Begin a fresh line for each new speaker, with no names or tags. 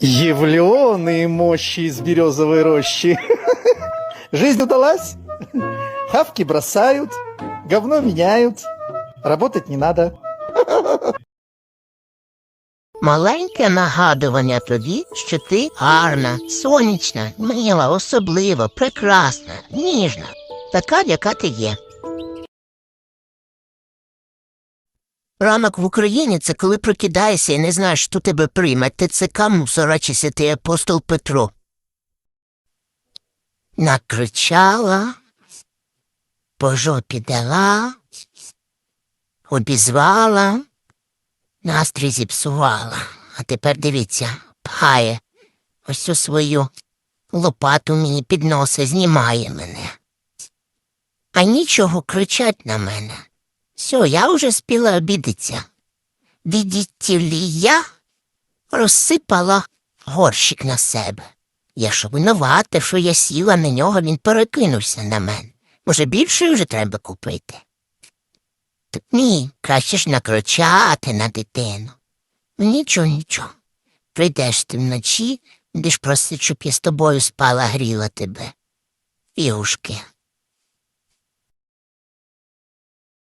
Явленые мощи из березовой рощи. Жизнь удалась? Хавки бросают, говно меняют. Работать не надо.
Маленьке нагадування тобі, що ти гарна, сонячна, мила, особлива, прекрасна, ніжна, така, яка ти є. Ранок в Україні це коли прокидаєшся і не знаєш, що тебе прийме, ти це мусора чи святий апостол Петро. Накричала, по жопі дала, обізвала, настрій зіпсувала. А тепер дивіться, пхає ось цю свою лопату мені під носа, знімає мене. А нічого кричать на мене. Все, я вже спіла обідеться. Відітті лі я розсипала горщик на себе. Я що винувата, що я сіла на нього, він перекинувся на мене. Може, більше вже треба купити? Так ні, краще ж накричати на дитину. Ну, Нічого, нічого. Прийдеш ти вночі, будеш просити, щоб я з тобою спала, гріла тебе. Юшки.